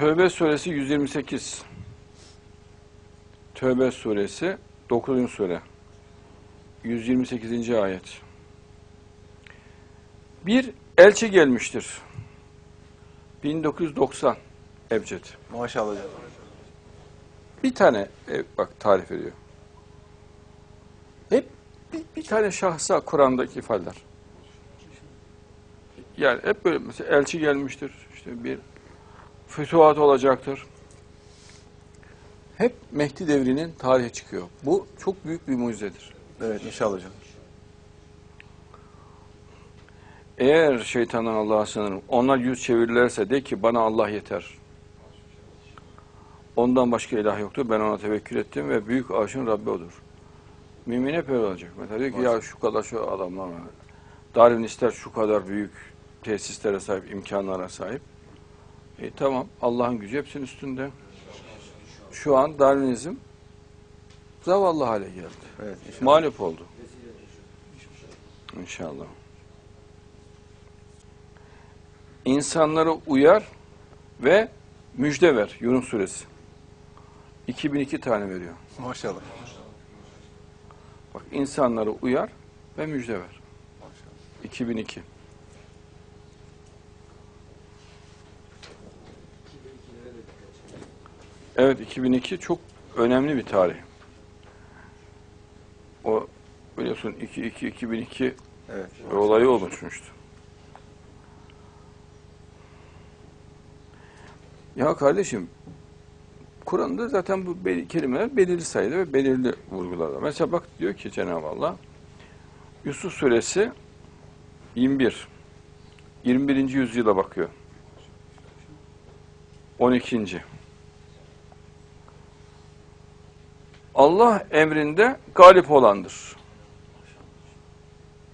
Tövbe suresi 128. Tövbe suresi 9. sure. 128. ayet. Bir elçi gelmiştir. 1990 Ebced. Maşallah. Bir tane e, bak tarif ediyor. Hep bir, bir tane şahsa Kur'an'daki ifadeler. Yani hep böyle mesela elçi gelmiştir. işte bir fütuhat olacaktır. Hep Mehdi devrinin tarihi çıkıyor. Bu çok büyük bir mucizedir. Evet inşallah hocam. Eğer şeytandan Allah'a sığınırım, onlar yüz çevirirlerse de ki bana Allah yeter. Ondan başka ilah yoktur. Ben ona tevekkül ettim ve büyük arşın Rabbi odur. Mümin hep öyle olacak. Mesela diyor ki ya şu kadar şu adamlar var. Darwinistler şu kadar büyük tesislere sahip, imkanlara sahip. E, tamam Allah'ın gücü hepsinin üstünde. Şu an Darwinizm zavallı hale geldi. Evet inşallah. Mağlup oldu. İnşallah. İnsanları uyar ve müjde ver. Yunus suresi. 2002 tane veriyor. Maşallah. Bak insanları uyar ve müjde ver. 2002. Evet 2002 çok önemli bir tarih. O biliyorsun 2 2002 Evet. olayı oluşmuştu. Ya kardeşim Kur'an'da zaten bu bel- kelimeler belirli sayıda ve belirli vurgularda. Mesela bak diyor ki Cenab-ı Allah Yusuf suresi 21 21. yüzyıla bakıyor. 12. Allah emrinde galip olandır.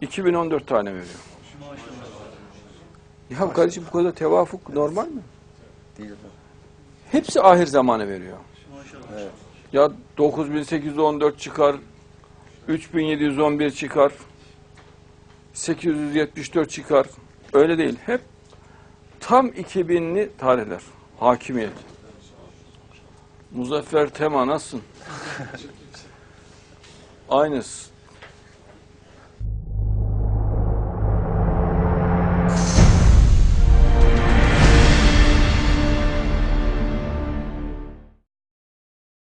2014 tane veriyor. Ya kardeşim bu kadar tevafuk normal mi? Değil. Hepsi ahir zamanı veriyor. Ya 9814 çıkar, 3711 çıkar, 874 çıkar. Öyle değil. Hep tam 2000'li tarihler. Hakimiyet. Muzaffer Tema nasılsın? Aynısı.